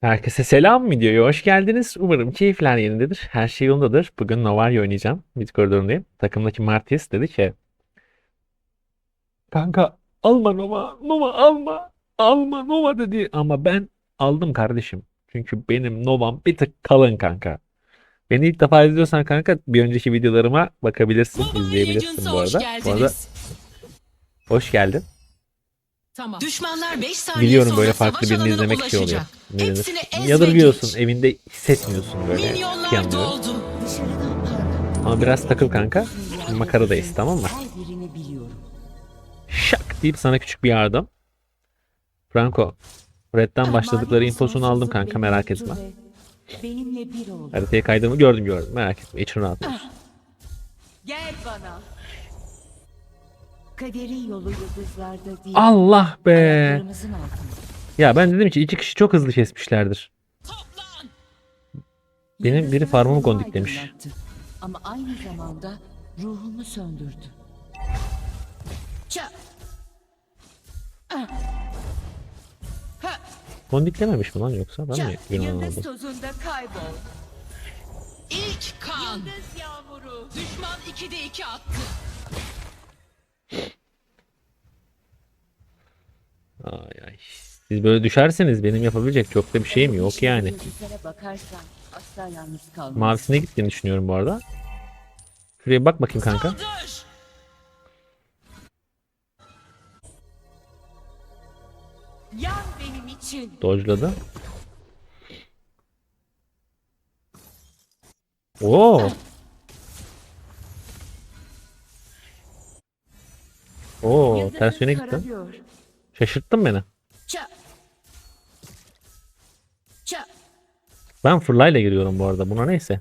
Herkese selam videoya hoş geldiniz. Umarım keyifler yerindedir. Her şey yolundadır. Bugün Novario oynayacağım. Mid koridorundayım. Takımdaki Martis dedi ki Kanka alma Nova, Nova alma. Alma Nova dedi. Ama ben aldım kardeşim. Çünkü benim Nova'm bir tık kalın kanka. Beni ilk defa izliyorsan kanka bir önceki videolarıma bakabilirsin, Mobile izleyebilirsin bu arada. Bu arada hoş geldin. Tamam. Düşmanlar 5 saniye Biliyorum sonra böyle farklı savaş birini izlemek oluyor. ulaşacak. Ne denir? Hepsini ez ve Yadırgıyorsun, evinde hissetmiyorsun böyle. Milyonlar Yanmıyor. doldu. Ama biraz takıl kanka. Makaradayız tamam mı? Her birini biliyorum. Şak deyip sana küçük bir yardım. Franco. Red'den başladıkları infosunu aldım kanka merak etme. Benimle bir. Haritaya kaydığımı gördüm gördüm merak etme için rahat ol. Gel bana. Kaderin yolu yıldızlarda değil. Allah be. ayaklarımızın altında. Ya ben dedim ki iki kişi çok hızlı kesmişlerdir. Toplan. Benim biri farmımı kondik demiş. Ama aynı zamanda ruhumu söndürdü. Ça. Kondiklememiş mi lan yoksa? Ben Ça. mi Yunan Yıldız oldum? tozunda kaybol. İlk kan. Yıldız yağmuru. Düşman 2'de 2 attı. Ay ay. Siz böyle düşerseniz benim yapabilecek çok da bir şeyim yok yani. Yıldızlara bakarsan asla yalnız kalmaz. Mavisine gittiğini düşünüyorum bu arada. Şuraya bak bakayım kanka. Saldır. Yan benim için. Dodge'ladı. Oo. Ters yöne gittin. kararıyor. Şaşırttın beni. Ben fırlayla giriyorum bu arada. Buna neyse.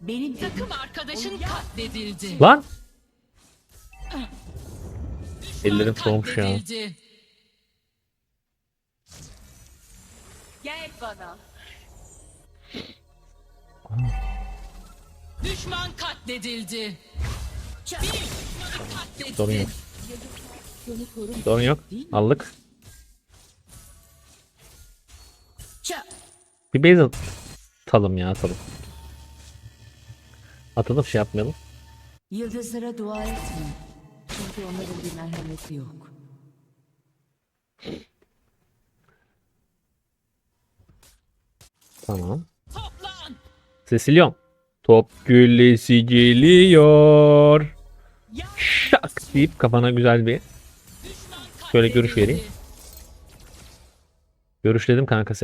Benim Takım arkadaşın katledildi. Lan! Ellerim soğumuş ya. Gel bana. Düşman katledildi. Sorun yok. Sorun yok. Aldık. Bir base atalım ya atalım. Atalım şey yapmayalım. Yıldızlara dua etme. Çünkü onların bir merhameti yok. Tamam. Toplan. Sesilion. Top güllesi geliyor. Şak deyip kafana güzel bir Şöyle görüş vereyim. görüşledim kanka.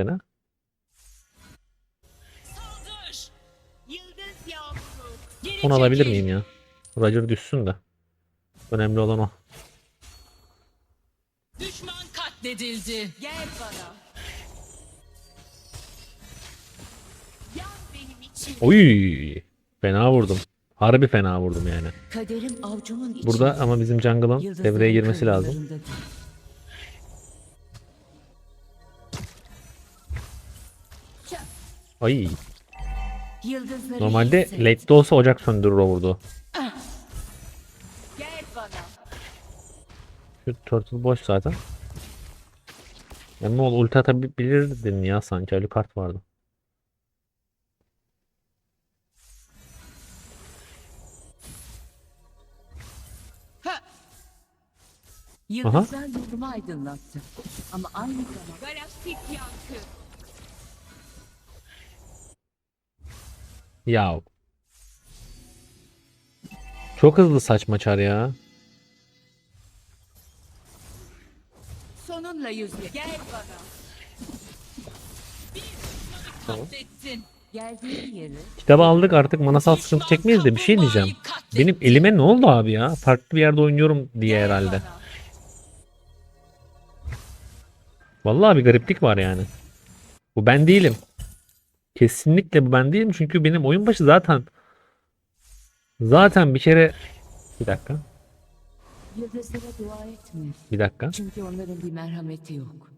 Geri Onu alabilir miyim ya? Roger düşsün de. Önemli olan o. Düşman katledildi. Gel bana. Oy! Fena vurdum. Harbi fena vurdum yani. Burada ama bizim jungle'ın devreye girmesi lazım. Ay. Normalde late'de olsa ocak söndürür o vurdu. Gel bana. Şu turtle boş zaten. Ama o ulti atabilirdin ya sanki. Kart vardı. Yıldızlar yolumu aydınlattı. Ama aynı zamanda... Galaktik yankı. Ya. Çok hızlı saçma çar ya. Sonunla yüzle. Gel bana. Katlettin. Geldiğin yeri Kitabı aldık artık manasal sıkıntı çekmeyiz de bir şey diyeceğim. Benim elime ne oldu abi ya? Farklı bir yerde oynuyorum diye herhalde. Vallahi bir gariplik var yani. Bu ben değilim. Kesinlikle bu ben değilim çünkü benim oyun başı zaten zaten bir kere bir dakika Yıldızlara dua etme. bir dakika Çünkü onların bir merhameti yok.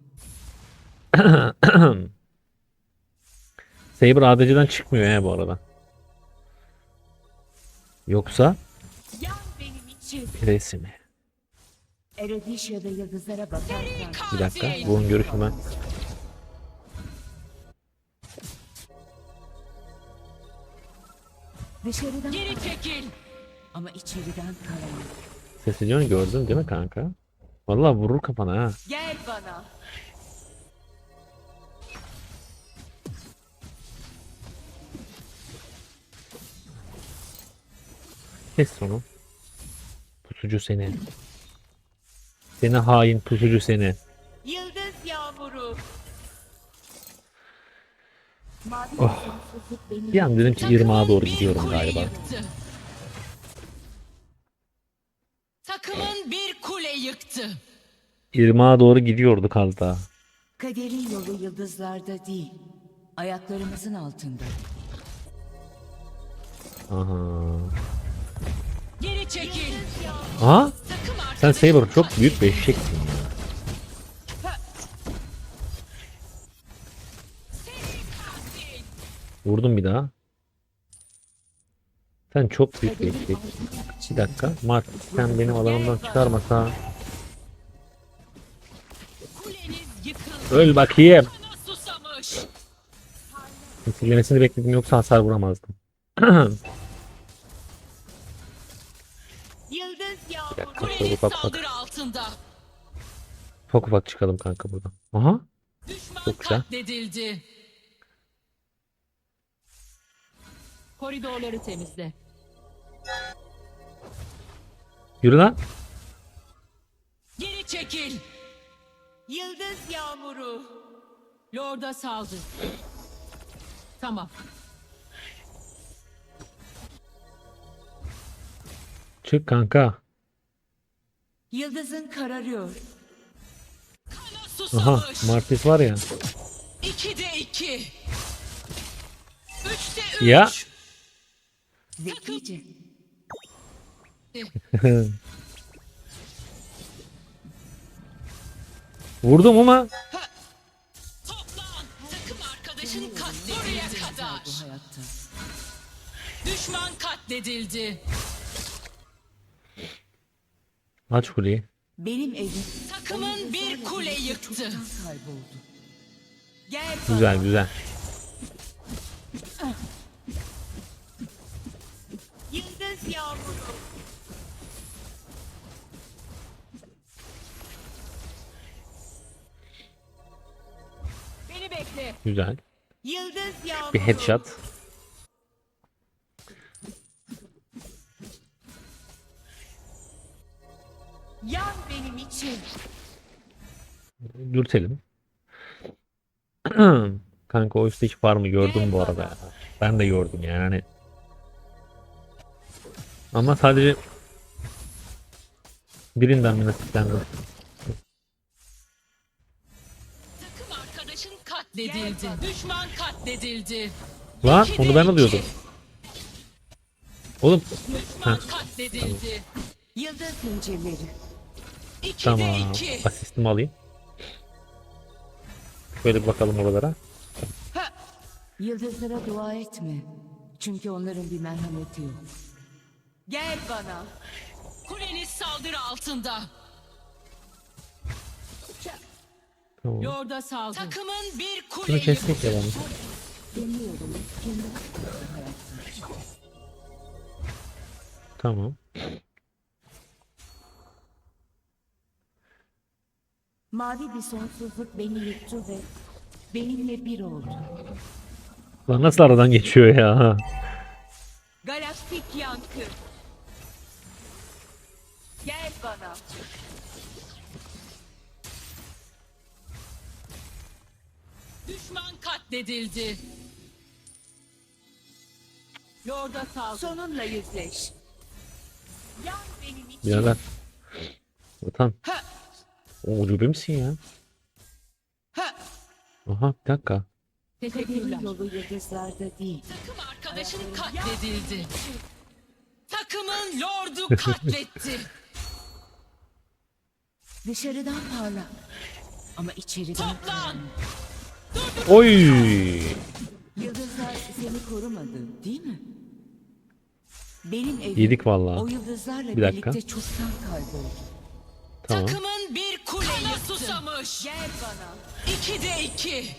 Saber ADC'den çıkmıyor ya bu arada. Yoksa Yan benim için. piresi mi? Erodişya'da yıldızlara bakarsan... Bir dakika. Bunun görüşü ben. Dışarıdan Geri çekil. Ama içeriden karanlık. Sesini gördün değil mi kanka? Vallahi vurur kafana ha. Gel bana. Kes onu. Pusucu seni. Seni hain pusucu seni. Yıldız yağmuru. Oh. Bir an dedim ki Irmak'a doğru gidiyorum galiba. Takımın bir kule yıktı. Irmak'a doğru gidiyorduk az daha. Kaderin yolu yıldızlarda değil, ayaklarımızın altında. Aha. Geri çekil. Aha. Sen Saber çok büyük bir eşeksin ya. Vurdum bir daha. Sen çok büyük bir Kaderin eşek. altında Bir dakika. Mart sen benim alanımdan çıkarmasa. Öl bakayım. Silemesini bekledim yoksa hasar vuramazdım. Yıldız yağmuru. dakika. Kuleniz Ufak ufak. çıkalım kanka buradan. Aha. Düşman Çok güzel. katledildi. Koridorları temizle. Yürü lan. Geri çekil. Yıldız yağmuru. Lord'a saldır. Tamam. Çık kanka. Yıldızın kararıyor. Aha. Martis var ya. İkide iki. Üçte üç. Ya. Zekice. Toplan. Vurdum ama Takım arkadaşın katledildi. Buraya kadar. Düşman katledildi. Aç kuleyi. Benim evim Takımın bir kule yıktı. Gel Güzel güzel. Yıldız yağmuru. Beni bekle. Güzel. Yıldız yağmuru. Bir headshot. Yan benim için. Dürtelim. Kanka o üstteki farmı gördüm bu arada ya. Ben de gördüm yani. Hani. Ama sadece birinden mi nasiplendim. Takım arkadaşın katledildi. Düşman katledildi. Lan onu ben alıyordum. Oğlum Düşman Heh, katledildi. Yıldız zincirleri. İkide tamam. iki. Asistimi alayım. Şöyle bir bakalım oralara. Yıldızlara dua etme. Çünkü onların bir merhameti yok. Gel bana. Kuleniz saldırı altında. Tamam. Lord'a saldır. Takımın bir kule Şunu kestik ya hayatta. Tamam. Mavi bir sonsuzluk beni yuttu ve benimle bir oldu. Lan nasıl aradan geçiyor ya? Galaktik yankı. Gel bana. Düşman katledildi. Lord'a saldır. Sonunla yüzleş. Yan benim için. Birader. Vatan. O ucube misin ya? Aha bir dakika. Kaderin yolu yıldızlarda değil. Takım arkadaşın katledildi. Takımın lordu katletti. Dışarıdan parla. Ama içeriden Toplan. Oy! Yıldızlar seni korumadı değil mi? Benim evim Yedik vallahi. o yıldızlarla Bir dakika. birlikte çoktan kayboldu. Tamam. Takımın bir kule Kana susamış. Gel bana. İkide iki.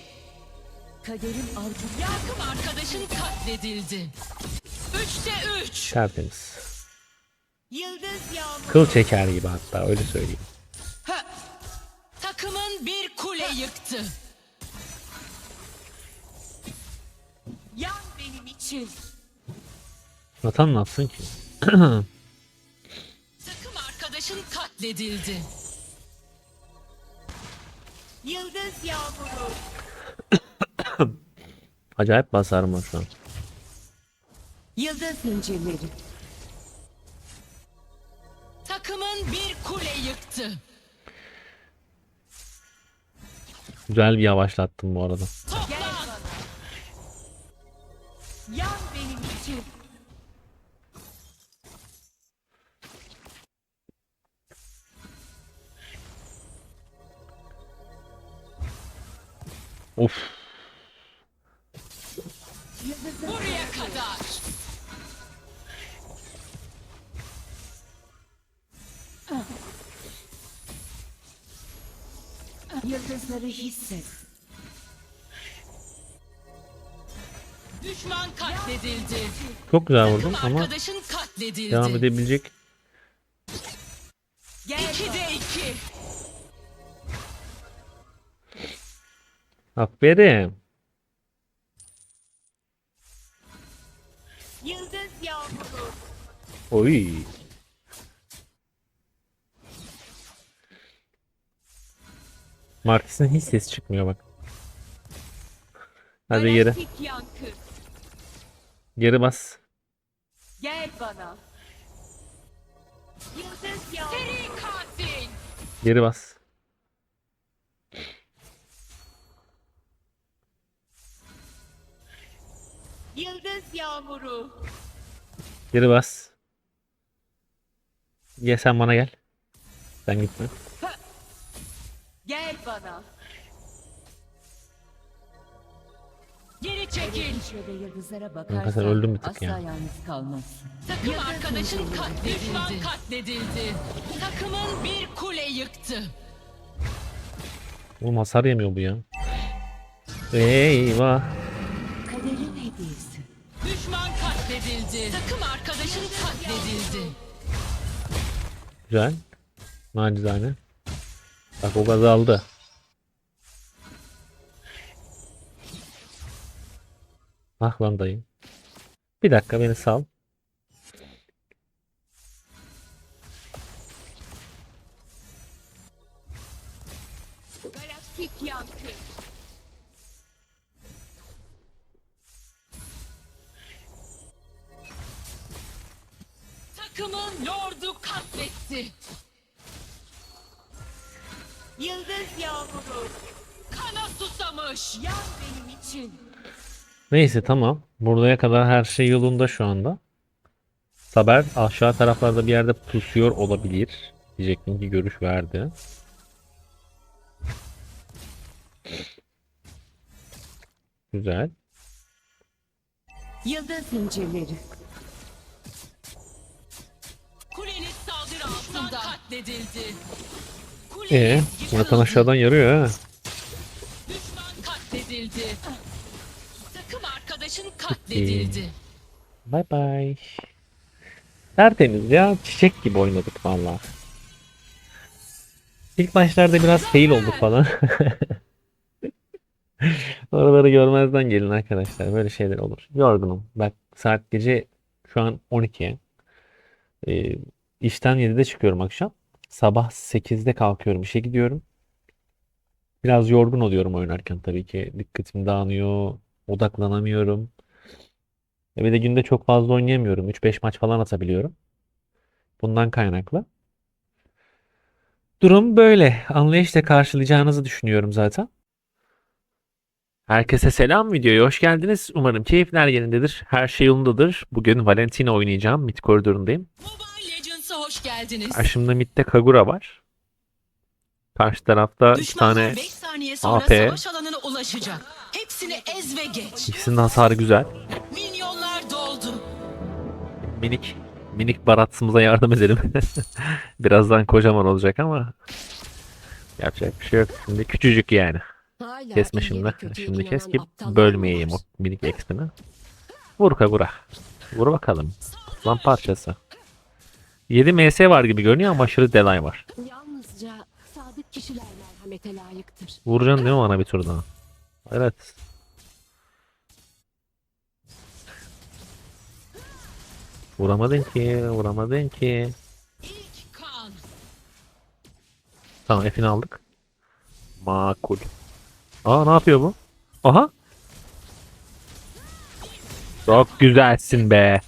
Kaderim arka Takım arkadaşın katledildi. Üçte üç. Tertemiz. Yıldız yağmuru. Kıl çeker gibi hatta öyle söyleyeyim. Ha. Takımın bir kule yıktı. Yan benim için. Nathan ne yapsın ki? Arkadaşın katledildi. Yıldız yağmuru. Acayip basarım şu an. Yıldız zincirleri. Takımın bir kule yıktı. Güzel bir yavaşlattım bu arada. Of. Buraya kadar. Yıldızları hisset. Düşman katledildi. Çok güzel vurdum Takım ama arkadaşın katledildi. devam edebilecek. Aferin. Yıldız yağmuru. Oy. Martis'in hiç ses çıkmıyor bak. Hadi geri. Geri bas. Gel bana. Yıldız yağmuru. Geri bas. Yağmuru. Geri bas. Gel sen bana gel. Sen gitme. Gel bana. Geri çekil. Şöyle yıldızlara bakarsan sen öldün bir tık asla ya. yalnız kalmazsın. Takım arkadaşın katledildi. Düşman katledildi. Takımın bir kule yıktı. Oğlum hasar yemiyor bu ya. Eyvah. Güzel. Nacizane. Bak o gazı aldı. Ah lan dayı. Bir dakika beni sal. Katletti. Yıldız yağmuru. Kana susamış. Yan benim için. Neyse tamam. Buraya kadar her şey yolunda şu anda. Saber aşağı taraflarda bir yerde pusuyor olabilir. Diyecektim ki görüş verdi. Güzel. Yıldız zincirleri. Kuleniz altında katledildi. Ee. Nathan aşağıdan yarıyor ha. Düşman katledildi. Takım arkadaşın katledildi. Bye bye. Tertemiz ya. Çiçek gibi oynadık valla. İlk başlarda biraz fail olduk falan. Oraları görmezden gelin arkadaşlar. Böyle şeyler olur. Yorgunum. Bak saat gece şu an 12'ye. Ee, işten 7'de çıkıyorum akşam. Sabah 8'de kalkıyorum. işe gidiyorum. Biraz yorgun oluyorum oynarken tabii ki. Dikkatim dağınıyor. Odaklanamıyorum. E bir de günde çok fazla oynayamıyorum. 3-5 maç falan atabiliyorum. Bundan kaynaklı. Durum böyle. Anlayışla karşılayacağınızı düşünüyorum zaten. Herkese selam videoya hoş geldiniz. Umarım keyifler yerindedir. Her şey yolundadır. Bugün Valentina oynayacağım. Mid koridorundayım. Legends'a hoş geldiniz. Karşımda midde Kagura var. Karşı tarafta iki tane 5 saniye sonra AP. savaş alanına ulaşacak. Hepsini ez ve geç. ikisinin hasarı güzel. Minyonlar doldu. Minik minik baratsımıza yardım edelim. Birazdan kocaman olacak ama yapacak bir şey yok. Şimdi küçücük yani. Hala Kesme şimdi. Şimdi kes ki bölmeyeyim o minik ekstremi. Vur Kagura. Vur bakalım. Lan parçası. 7 MS var gibi görünüyor ama aşırı delay var. Yalnızca sadık kişiler merhamete layıktır. Vuracaksın değil mi bana bir tur daha? Evet. Vuramadın ki, vuramadın ki. Tamam F'ini aldık. Makul. Aa ne yapıyor bu? Aha. Çok güzelsin be.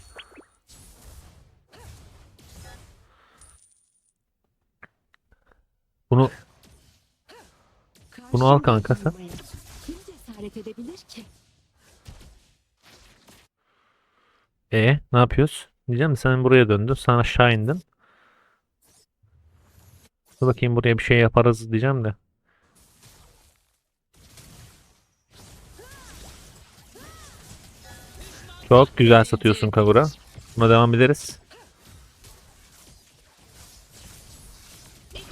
Bunu Bunu al kanka sen. Kim cesaret edebilir ki? e ne yapıyoruz? Diyeceğim sen buraya döndün. Sen aşağı indin. Dur bakayım buraya bir şey yaparız diyeceğim de. Çok güzel satıyorsun Kagura. Buna devam ederiz.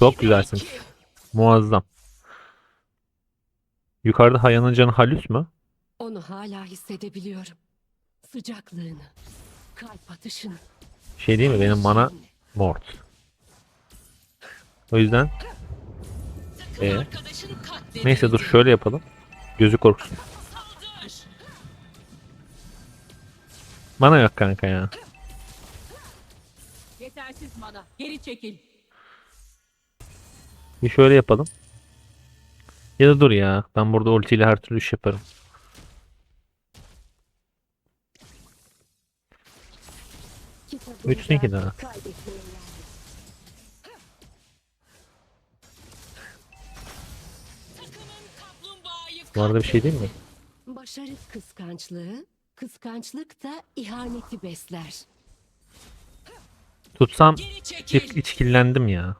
Çok güzelsin. Muazzam. Yukarıda Haya'nın canı halüs mü? Onu hala hissedebiliyorum. Sıcaklığını, kalp atışını. Şey değil mi? Benim mana mort. O yüzden Ee? neyse dur şöyle yapalım. Gözü korksun. Mana yok kanka ya. Yetersiz mana. Geri çekil. Bir şöyle yapalım. Ya da dur ya. Ben burada ultiyle her türlü iş yaparım. Üç ne ki da daha? Bu arada bir şey değil mi? Başarı kıskançlığı, kıskançlık da ihaneti besler. Tutsam Geri çekil. iç, içkillendim ya.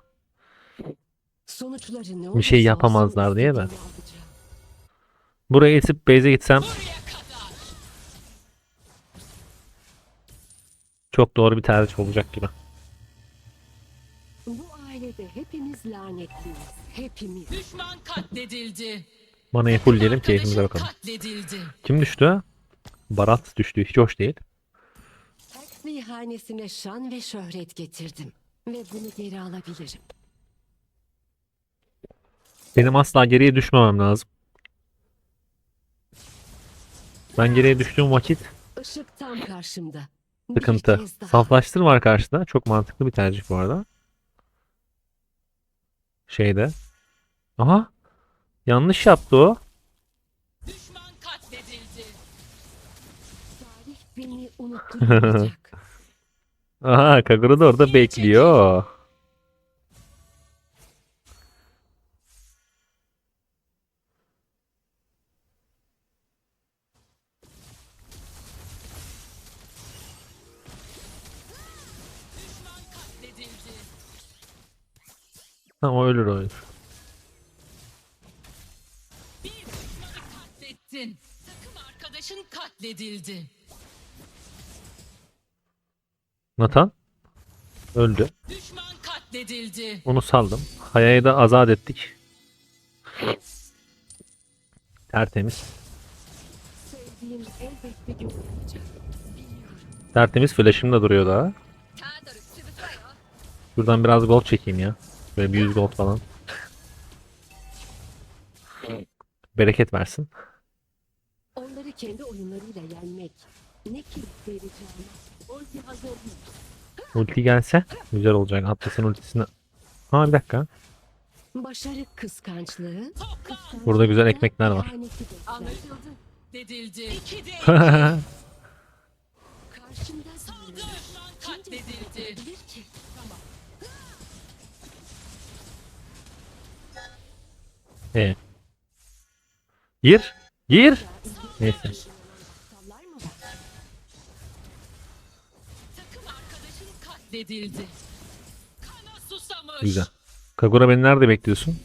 Sonuçları ne Bir şey yapamazlar diye alacağım. Buraya itip base'e gitsem çok doğru bir tercih olacak gibi. Bu ailede hepimiz lanetliyiz. Hepimiz. Düşman katledildi. Manayı full diyelim keyfimize bakalım. Katledildi. Kim düştü? Barat düştü. Hiç hoş değil. Huxley hanesine şan ve şöhret getirdim. Ve bunu geri alabilirim. Benim asla geriye düşmemem lazım. Ben geriye düştüğüm vakit Işık tam karşımda. Bir sıkıntı. kez daha. Saflaştır var karşıda. Çok mantıklı bir tercih bu arada. Şeyde. Aha. Yanlış yaptı o. Düşman katledildi. Tarih beni unutturmayacak. Aha Kagura da orada bekliyor. Ha, o ölür o ölür. Bir düşmanı katlettin. Takım arkadaşın katledildi. Nathan öldü. Düşman katledildi. Onu saldım. Haya'yı da azat ettik. Tertemiz. Sevdiğim elbet bir gün olacak. Biliyorum. Tertemiz flash'ım da duruyor daha. Şuradan biraz gold çekeyim ya. Böyle bir 100 gold falan. Bereket versin. Onları kendi oyunlarıyla yenmek. Ne ki vereceğim. Ulti hazır mı? Ulti gelse güzel olacak. Atlas'ın ultisini... Ha bir dakika. Başarı kıskançlığı. Burada güzel ekmekler var. Anlaşıldı. Dedildi. İki de Karşımda Saldır. Kim katledildi. Ee. Gir. Gir. Neyse. Güzel. Kagura beni nerede bekliyorsun?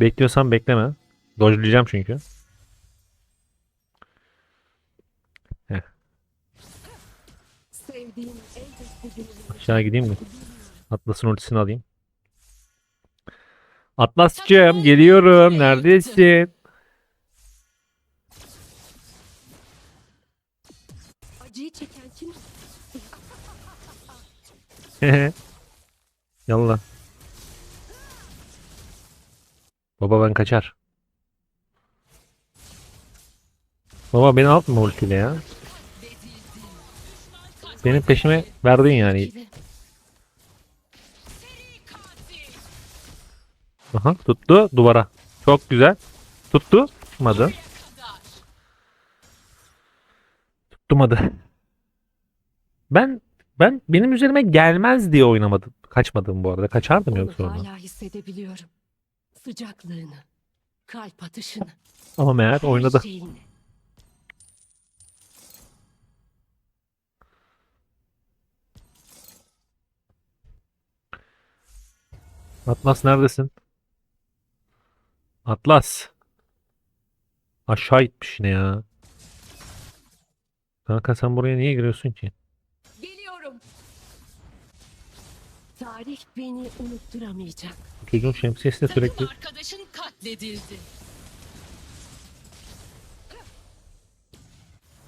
Bekliyorsan bekleme. Dodge'layacağım çünkü. Olacak. Aşağı gideyim mi? Atlas'ın ultisini alayım. Atlas'cığım geliyorum. Neredesin? acıyı çeken kim? Baba ben kaçar. Baba beni atma ultiyle ya. Benim peşime verdin yani. Aha tuttu duvara. Çok güzel. Tuttu. Tutmadı. Tutmadı. Ben ben benim üzerime gelmez diye oynamadım. Kaçmadım bu arada. Kaçardım Onu yoksa hala hissedebiliyorum. Sıcaklığını, kalp atışını, Ama meğer her oynadı. şeyini. Atlas neredesin? Atlas. Aşağı gitmiş yine ya. Kanka sen buraya niye giriyorsun ki? Geliyorum. Tarih beni unutturamayacak. Çocuğun şemsiyesi de sürekli Takım arkadaşın katledildi.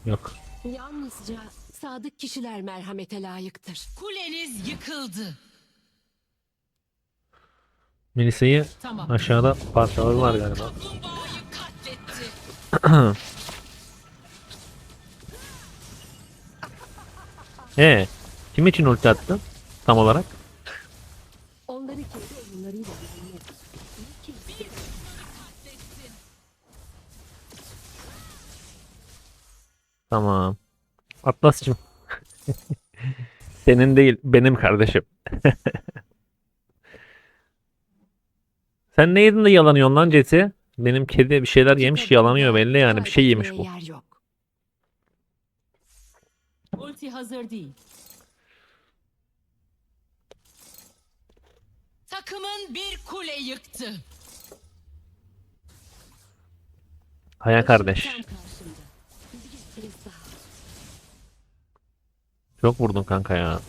yok. Yalnızca sadık kişiler merhamete layıktır. Kuleniz yıkıldı. Melisa'yı aşağıda parçaladılar galiba. Ee, kim için ulti attın? Tam olarak. Tamam. Atlas'cığım. Senin değil, benim kardeşim. Sen ne yedin de yalanıyorsun lan Jesse? Benim kedi bir şeyler yemiş yalanıyor belli yani. Bir şey yemiş bu. Yer yok. Ulti hazır değil. Takımın bir kule yıktı. Haya kardeş. Çok vurdun kanka ya.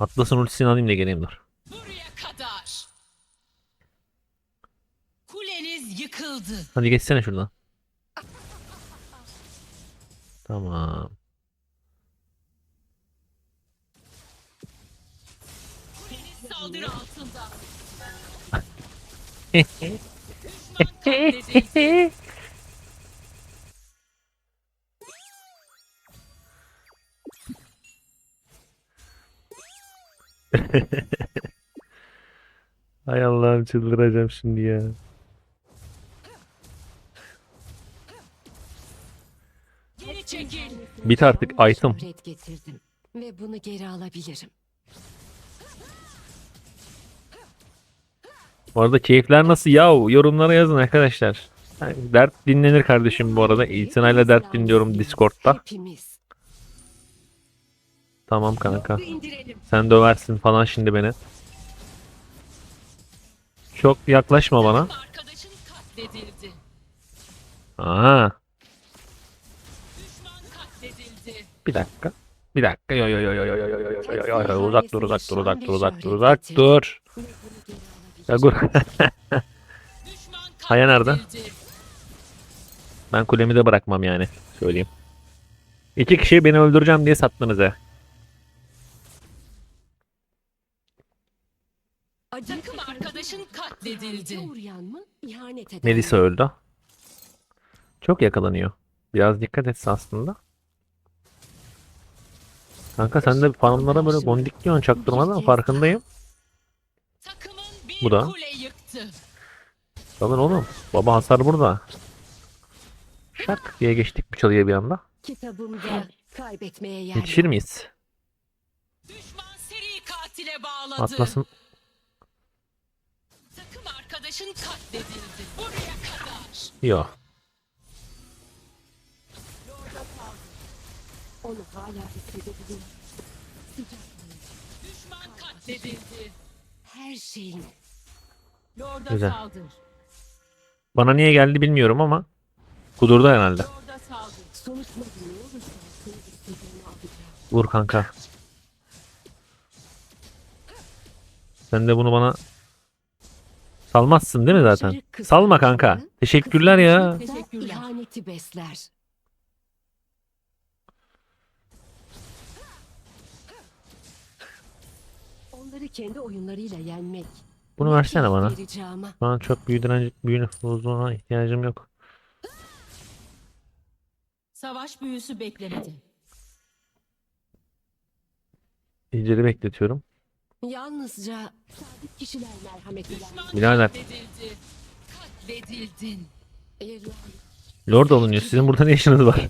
Atlas'ın ultisini alayım da geleyim dur. Yıkıldı. Hadi geçsene şuradan. Tamam. Saldırı altında. Hay Allah'ım çıldıracağım şimdi ya. Çekil. Bit artık item. Şöhret getirdim. Ve bunu geri alabilirim. Bu arada keyifler nasıl yahu? Yorumlara yazın arkadaşlar. Yani dert dinlenir kardeşim bu arada. İtinayla dert dinliyorum Discord'da. Hepimiz. Tamam kanka. Sen döversin falan şimdi beni. Çok yaklaşma bana. Arkadaşın katledildi. Aha. Bir dakika. Bir dakika. Yo yo yo yo yo yo yo yo yo yo yo yo uzak dur uzak dur uzak dur uzak dur uzak dur. Ve bunu geri Ya alabilirim. dur. Düşman Haya nerede? ben kulemi de bırakmam yani. Söyleyeyim. İki kişi beni öldüreceğim diye sattınız he. Takım arkadaşın katledildi. Melisa öldü. Çok yakalanıyor. Biraz dikkat etse aslında. Kanka sen de farmlara böyle gondik diyorsun çaktırmadan farkındayım. Bu da. Lan oğlum. Baba hasar burada. Şak diye geçtik bu çalıya bir anda. Kitabımda Yetişir miyiz? Düşman. Atlas'ın. Yok. Onu hala hissedebiliyorum. Sıcaklığı, Düşman katledildi. her şeyin. Lorda Güzel. saldır. Bana niye geldi bilmiyorum ama kudurdu herhalde. Lorda saldır. Sonuçta ne olursa istediğini alacağım. Vur kanka. Sen de bunu bana salmazsın değil mi zaten? Salma kanka. Teşekkürler ya. Teşekkürler. ihaneti besler. Onları kendi oyunlarıyla yenmek. Bunu ne versene bana. Şu an çok büyü direnci, büyü nüfuzuna ihtiyacım yok. Savaş büyüsü beklemedi. İcleri bekletiyorum. Yalnızca sadık kişiler merhamet. Birader. Katledildi. Katledildin. Lord olunuyor. Sizin burada ne işiniz var?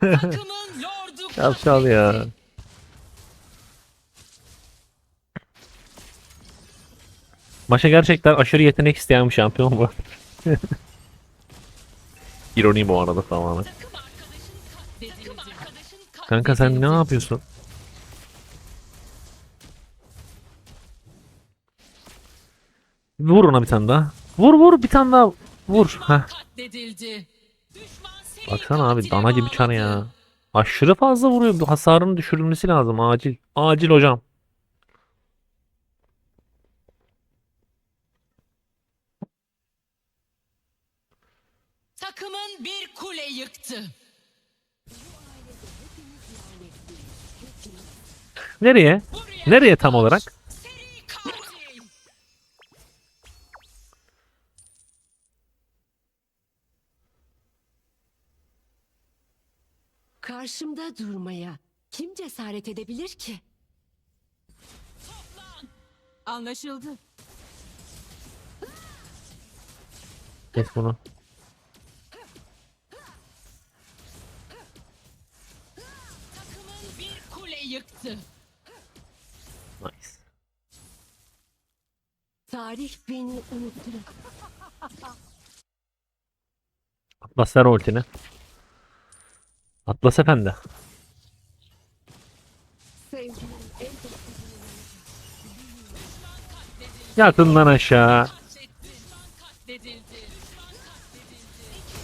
Takımın lordu Çal çal ya. Maşa gerçekten aşırı yetenek isteyen bir şampiyon bu. İroni bu arada tamamen. Kanka sen ne yapıyorsun? Vur ona bir tane daha. Vur vur bir tane daha. Vur. Heh. katledildi. Düşman seri Baksana abi dana gibi çar ya. Aşırı fazla vuruyor. Bu hasarın düşürülmesi lazım acil. Acil hocam. Takımın bir yıktı. Nereye? Nereye tam olarak? Karşımda durmaya kim cesaret edebilir ki? Anlaşıldı. Kes bunu. Tarih beni unutturur. Atlas ver ultini. Atlas efendi. Yatın lan aşağı.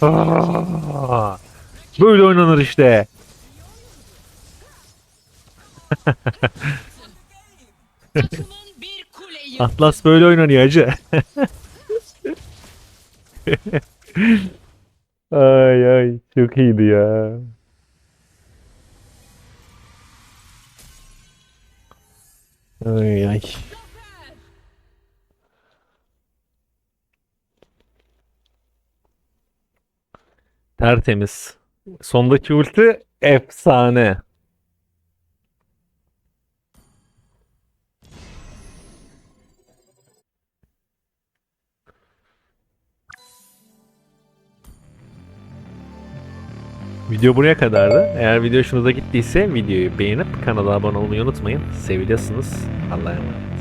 Aa, böyle oynanır işte. Atlas böyle oynanıyor hacı. ay ay çok iyiydi ya. Ay ay. Tertemiz. Sondaki ulti efsane. Video buraya kadardı. Eğer video hoşunuza gittiyse videoyu beğenip kanala abone olmayı unutmayın. Seviliyorsunuz. Allah'a emanet.